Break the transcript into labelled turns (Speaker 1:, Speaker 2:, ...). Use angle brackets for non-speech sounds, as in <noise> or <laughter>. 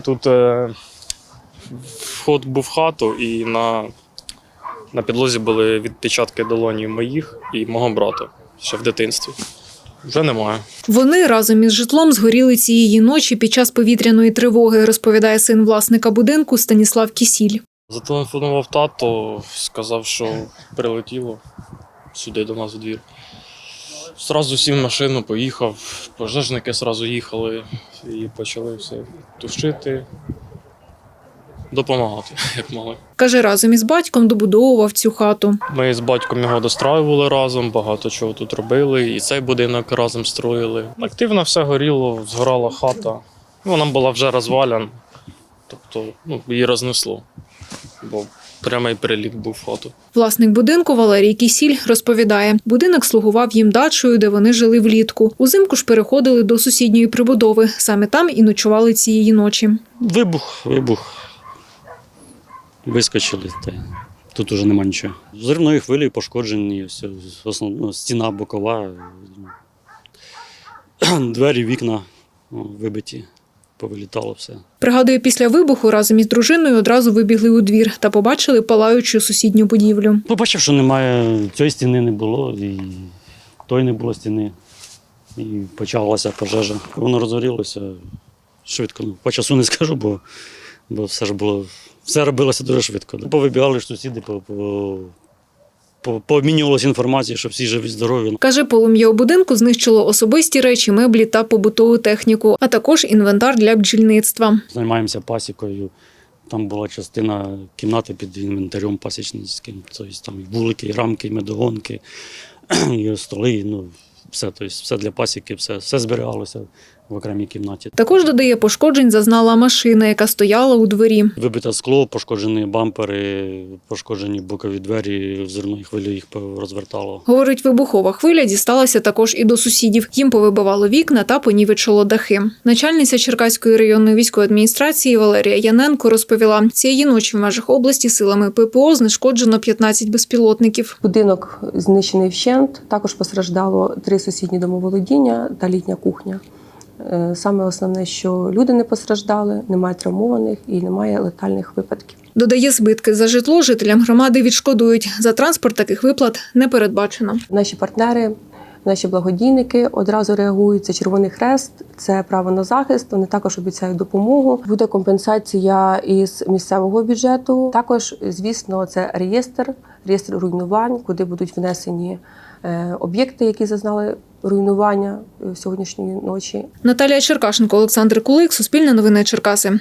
Speaker 1: Тут е, вход був в хату, і на, на підлозі були відпечатки долонів моїх і мого брата ще в дитинстві. Вже немає.
Speaker 2: Вони разом із житлом згоріли цієї ночі під час повітряної тривоги, розповідає син власника будинку Станіслав Кісіль.
Speaker 1: Зателефонував тато, сказав, що прилетіло сюди до нас у двір. Зразу сів в машину, поїхав. Пожежники зразу їхали і почали все тушити, допомагати, <laughs> як могли.
Speaker 2: Каже, разом із батьком добудовував цю хату.
Speaker 1: Ми з батьком його достраювали разом, багато чого тут робили, і цей будинок разом строїли. Активно все горіло, згорала хата. Вона була вже розваляна, тобто ну, її рознесло, бо прямий приліт був хату.
Speaker 2: Власник будинку Валерій Кісіль розповідає, будинок слугував їм дачею, де вони жили влітку. Узимку ж переходили до сусідньої прибудови. Саме там і ночували цієї ночі.
Speaker 3: Вибух, вибух. Вискочили. Та тут уже нема нічого. Зривної хвилі пошкоджені, все, основно, стіна бокова, <clears throat> двері, вікна вибиті, повилітало все.
Speaker 2: Пригадує, після вибуху разом із дружиною одразу вибігли у двір та побачили палаючу сусідню будівлю.
Speaker 3: Побачив, що немає, цієї стіни не було, і тої не було стіни. І почалася пожежа. Воно розгорілося швидко. Ну, по часу не скажу, бо, бо все ж було, все робилося дуже швидко. Повибігали ж сусіди, по, по, по, пообмінювалися інформацією, що всі живі, здорові.
Speaker 2: Каже, полум'я у будинку знищило особисті речі, меблі та побутову техніку, а також інвентар для бджільництва.
Speaker 3: Займаємося пасікою. Там була частина кімнати під інвентарем пасічницьким. Тобто там і вулики, і рамки, і медогонки, <clears throat> і столи. Ну, все, тобто, все для пасіки, все, все зберігалося в окремій кімнаті.
Speaker 2: Також додає, пошкоджень зазнала машина, яка стояла у дворі.
Speaker 3: Вибите скло, пошкоджені бампери, пошкоджені бокові двері, зерної хвилі їх розвертало.
Speaker 2: Говорить, вибухова хвиля дісталася також і до сусідів. Їм повибивало вікна та понівечило дахи. Начальниця Черкаської районної військової адміністрації Валерія Яненко розповіла, цієї ночі в межах області силами ППО знешкоджено 15 безпілотників.
Speaker 4: Будинок знищений вщент. Також постраждало три сусідні домоволодіння та літня кухня. Е, Саме основне, що люди не постраждали, немає травмованих і немає летальних випадків.
Speaker 2: Додає, збитки за житло жителям громади відшкодують. За транспорт таких виплат не передбачено.
Speaker 4: Наші партнери, наші благодійники одразу реагують. Це Червоний Хрест, це право на захист. Вони також обіцяють допомогу. Буде компенсація із місцевого бюджету. Також, звісно, це реєстр, реєстр руйнувань, куди будуть внесені е, об'єкти, які зазнали руйнування е, сьогоднішньої ночі.
Speaker 2: Наталія Черкашенко, Олександр Кулик, Суспільне новини Черкаси.